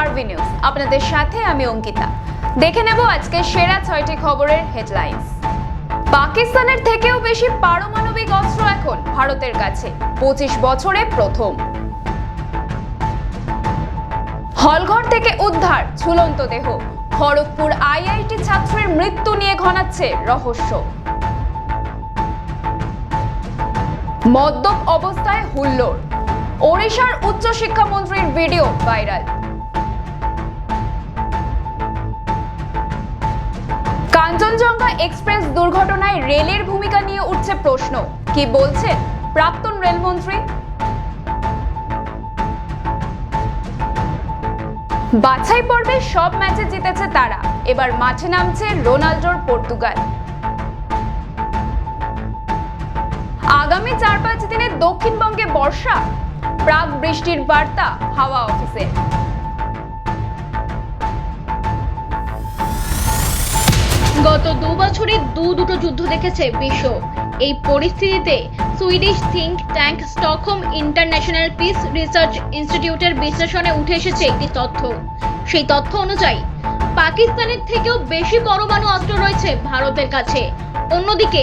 আরবি নিউজ আপনাদের সাথে আমি অঙ্কিতা। দেখে নেব আজকে সেরা ছয়টি খবরের হেডলাইন্স পাকিস্তানের থেকেও বেশি পারমাণবিক অস্ত্র এখন ভারতের কাছে, পঁচিশ বছরে প্রথম। হলঘর থেকে উদ্ধার, ঝুলন্ত দেহ। খড়গপুর আইআইটি ছাত্রের মৃত্যু নিয়ে ঘনাচ্ছে রহস্য। মদ্যপ অবস্থায় হুল্লোড়। ওড়িশার উচ্চশিক্ষামন্ত্রীর ভিডিও ভাইরাল। কাঞ্চনজঙ্ঘা এক্সপ্রেস দুর্ঘটনায় রেলের ভূমিকা নিয়ে উঠছে প্রশ্ন। কি বলছেন প্রাক্তন রেলমন্ত্রী? বাছাই পর্বে সব ম্যাচে জিতেছে তারা। এবার মাঠে নামছে রোনাল্ডোর পর্তুগাল। আগামী চার পাঁচ দিনে দক্ষিণবঙ্গে বর্ষা? প্রাক বৃষ্টির বার্তা হাওয়া অফিসে। গত দু বছরে দু দুটো যুদ্ধ দেখেছে বিশ্ব। এই পরিস্থিতিতে Swedish think tank Stockholm International Peace Research ইনস্টিটিউটের বিশ্লেষণে উঠে এসেছে একটি তথ্য। সেই তথ্য অনুযায়ী, পাকিস্তানের থেকেও বেশি পরমাণু অস্ত্র রয়েছে ভারতের কাছে। অন্যদিকে,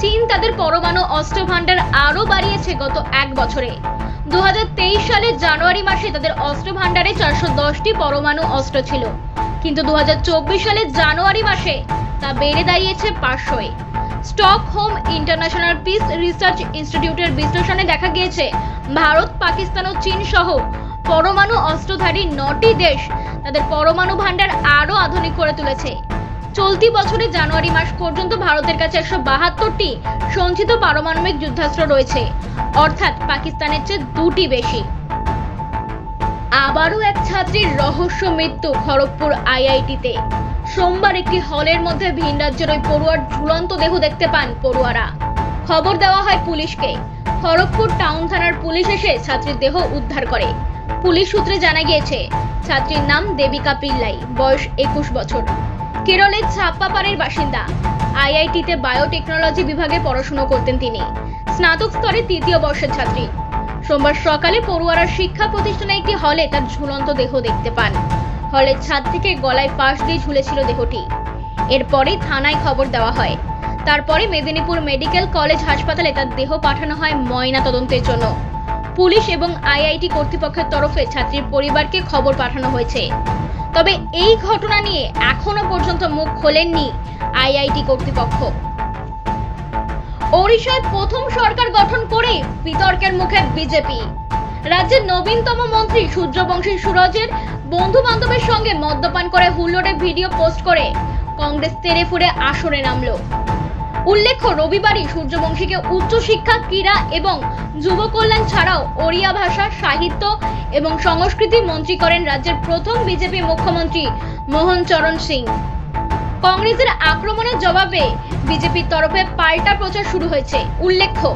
চীন তাদের পরমাণু অস্ত্র ভান্ডার আরও বাড়িয়েছে গত এক বছরে। দু সালের জানুয়ারি মাসে তাদের অস্ত্র ভান্ডারে চারশো দশটি পরমাণু অস্ত্র ছিল। কিন্তু দু সালের জানুয়ারি মাসে তা বেড়ে দাঁড়িয়েছে পাঁচশোয় স্টকহোম ইন্টারন্যাশনাল পিস রিসার্চ ইনস্টিটিউটের বিশ্লেষণে দেখা গিয়েছে, ভারত, পাকিস্তান ও চীন সহ পরমাণু অস্ত্রধারী নটি দেশ তাদের পরমাণু ভাণ্ডার আরও আধুনিক করে তুলেছে। চলতি বছরের জানুয়ারি মাস পর্যন্ত ভারতের কাছে একশো বাহাত্তরটি সঞ্চিত পারমাণবিক যুদ্ধাস্ত্র রয়েছে। অর্থাৎ পাকিস্তানের চেয়ে দুটি বেশি। আবারও এক ছাত্রীর রহস্য মৃত্যু খড়গপুর আইআইটিতে। সোমবার একটি হলের মধ্যে ভিন রাজ্যের ওই পড়ুয়ার ঝুলন্ত দেহ দেখতে পান পড়ুয়ারা। খবর দেওয়া হয় পুলিশকে। খড়গপুর টাউন থানার পুলিশ এসে ছাত্রীর দেহ উদ্ধার করে। পুলিশ সূত্রে জানা গিয়েছে, ছাত্রীর নাম দেবিকা পিল্লাই, বয়স একুশ বছর। কেরলের ছাপ্পাপাড়ের বাসিন্দা। আইআইটিতে বায়োটেকনোলজি বিভাগে পড়াশুনো করতেন তিনি। স্নাতক স্তরে তৃতীয় বর্ষের ছাত্রী। সোমবার সকালে পড়ুয়ারা শিক্ষা প্রতিষ্ঠানে একটি হলে তার ঝুলন্ত দেহ দেখতে পান। হলের ছাদ থেকে গলায় পাশ দিয়ে ঝুলেছিল দেহটি। এরপরেই থানায় খবর দেওয়া হয়। তারপরে মেদিনীপুর মেডিকেল কলেজ হাসপাতালে তার দেহ পাঠানো হয় ময়না তদন্তের জন্য। পুলিশ এবং আইআইটি কর্তৃপক্ষের তরফে ছাত্রীর পরিবারকে খবর পাঠানো হয়েছে। তবে এই ঘটনা নিয়ে এখনও পর্যন্ত মুখ খোলেননি আইআইটি কর্তৃপক্ষ। ওড়িশায় প্রথম সরকার গঠন করে বিতর্কের মুখে বিজেপি। রাজ্যের নবীনতম মন্ত্রী সূর্যবংশী সুরজের বন্ধু বান্ধবের সঙ্গে মদ্যপান করে হুল্লোড়ে ভিডিও পোস্ট করে কংগ্রেস তেরে ফুরে আসরে নামল। উল্লেখ্য, রবিবারই সূর্যবংশীকে উচ্চশিক্ষা, ক্রীড়া এবং যুব কল্যাণ ছাড়াও ওড়িয়া ভাষা, সাহিত্য এবং সংস্কৃতি মন্ত্রী করেন রাজ্যের প্রথম বিজেপি মুখ্যমন্ত্রী মোহন চরণ সিং। কংগ্রেসের আক্রমণের জবাবে বিজেপির তরফে পাল্টা প্রচার শুরু হয়েছে। উল্লেখ্য,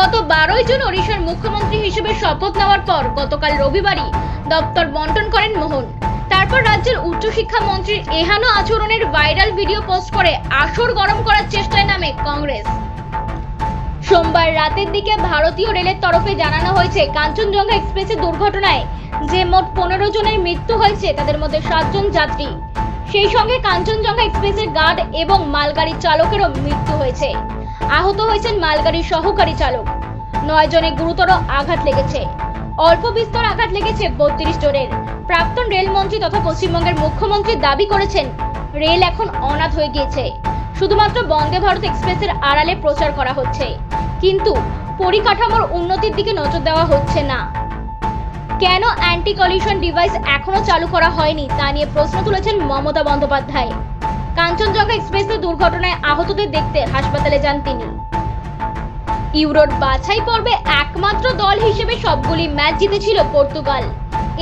গত বারোই জুন ওড়িশার মুখ্যমন্ত্রী হিসেবে শপথ নেওয়ার পর গতকাল রবিবারই দপ্তর বন্টন করেন মোহন। তারপর রাজ্যের উচ্চশিক্ষা মন্ত্রীর এহানো আচরণের ভাইরাল ভিডিও পোস্ট করে আসর গরম করার চেষ্টায় নামে কংগ্রেস। সোমবার রাতের দিকে ভারতীয় রেলের তরফে জানানো হয়েছে, কাঞ্চনজঙ্ঘা এক্সপ্রেসের দুর্ঘটনায় যে মোট পনেরো জনের মৃত্যু হয়েছে, তাদের মধ্যে সাতজন যাত্রী। সেই সঙ্গে কাঞ্চনজঙ্ঘা এক্সপ্রেসের গার্ড এবং মালগাড়ির চালকেরও মৃত্যু হয়েছে। আহত হয়েছেন মালগাড়ির সহকারী চালক। নয় জনে গুরুতর আঘাত লেগেছে। অল্প বিস্তর আঘাত লেগেছে বত্রিশ জনের। প্রাক্তন রেলমন্ত্রী তথা পশ্চিমবঙ্গের মুখ্যমন্ত্রী দাবি করেছেন, রেল এখন অনাথ হয়ে গিয়েছে। শুধুমাত্র বন্দে ভারত এক্সপ্রেসের আড়ালে প্রচার করা হচ্ছে। কিন্তু পরিকাঠামোর উন্নতির দিকে নজর দেওয়া হচ্ছে না। কেন অ্যান্টি কলিউশন ডিভাইস এখনও চালু করা হয়নি? তা নিয়ে প্রশ্ন তুলেছেন মমতা বন্দ্যোপাধ্যায়। কাঞ্চনজঙ্ঘা এক্সপ্রেসের দুর্ঘটনায় আহতদের দেখতে হাসপাতালে যান তিনি। ইউরোর বাছাই পর্বে একমাত্র দল হিসেবে সবগুলি ম্যাচ জিতেছিল পর্তুগাল।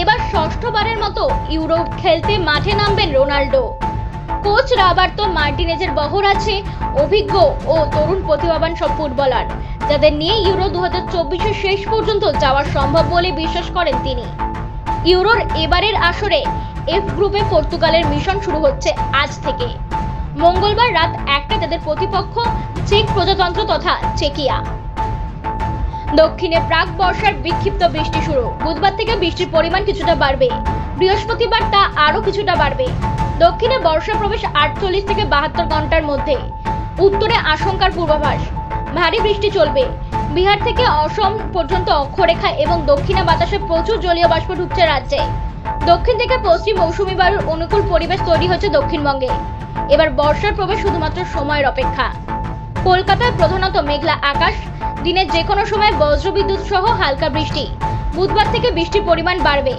এবার ষষ্ঠবারের মতো ইউরোপ খেলতে মাঠে নামবেন রোনাল্ডো। কোচ রাবার্তো মার্টিনেজের বহর আছে, অভিজ্ঞ ও তরুণ প্রতিভাবান সব ফুটবলার। যাদের নিয়ে ইউরো দু হাজার শেষ পর্যন্ত যাওয়া সম্ভব বলে বিশ্বাস করেন তিনি। ইউরোর এবারের আসরে এফ গ্রুপে পর্তুগালের মিশন শুরু হচ্ছে আজ থেকে। মঙ্গলবার রাত একটা তাদের প্রতিপক্ষ চেক প্রজাতন্ত্র তথা চেকিয়া। দক্ষিণে প্রাক বর্ষার বিক্ষিপ্ত বৃষ্টি শুরু। বুধবার থেকে বৃষ্টির পরিমাণ কিছুটা বাড়বে। বৃহস্পতিবার তা আরও কিছুটা বাড়বে। দক্ষিণে বর্ষা প্রবেশ আটচল্লিশ থেকে বাহাত্তর ঘণ্টার মধ্যে। উত্তরে আশঙ্কার পূর্বাভাস। ভারী বৃষ্টি চলবে। বিহার থেকে অসম পর্যন্ত অক্ষরেখা এবং দক্ষিণে বাতাসে প্রচুর জলীয় বাষ্প ঢুকছে রাজ্যে। দক্ষিণ থেকে পশ্চিম মৌসুমি বায়ুর অনুকূল পরিবেশ তৈরি হচ্ছে দক্ষিণবঙ্গে। এবার বর্ষার প্রবেশ শুধুমাত্র সময়ের অপেক্ষা। কলকাতায় প্রধানত মেঘলা আকাশ। দিনের যে কোনো সময় বজ্রবিদ্যুৎ সহ হালকা বৃষ্টি। বুধবার থেকে বৃষ্টির পরিমাণ বাড়বে।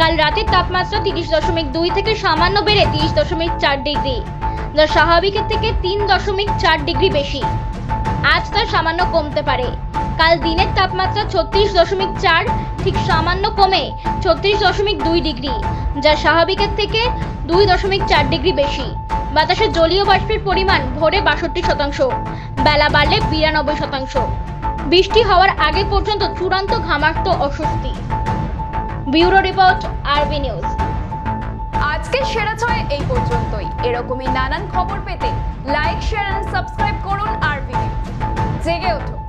কাল রাতের তাপমাত্রা তিরিশ দশমিক দুই থেকে সামান্য বেড়ে তিরিশ দশমিক চার ডিগ্রি। যা স্বাভাবিকের থেকে তিন দশমিক চার ডিগ্রি বেশি। আজ তা সামান্য কমতে পারে। কাল দিনের তাপমাত্রা ছত্রিশ দশমিক চার, ঠিক সামান্য কমে ছত্রিশ দশমিক দুই ডিগ্রি, যা স্বাভাবিকের থেকে দুই দশমিক চার ডিগ্রি বেশি। বাতাসে জলীয় বাষ্পের পরিমাণ ভোরে বাষট্টি শতাংশ, বেলা বাড়লে বিরানব্বই শতাংশ। বৃষ্টি হওয়ার আগে পর্যন্ত চূড়ান্ত ঘামাক্ত অস্বস্তি। Bureau report, RB news. আজকে সেরা ছয় এই পর্যন্তই। এরকমই নানান খবর পেতে লাইক শেয়ার এন্ড সাবস্ক্রাইব করুন আরবি নিউজ। জেগে ওঠো।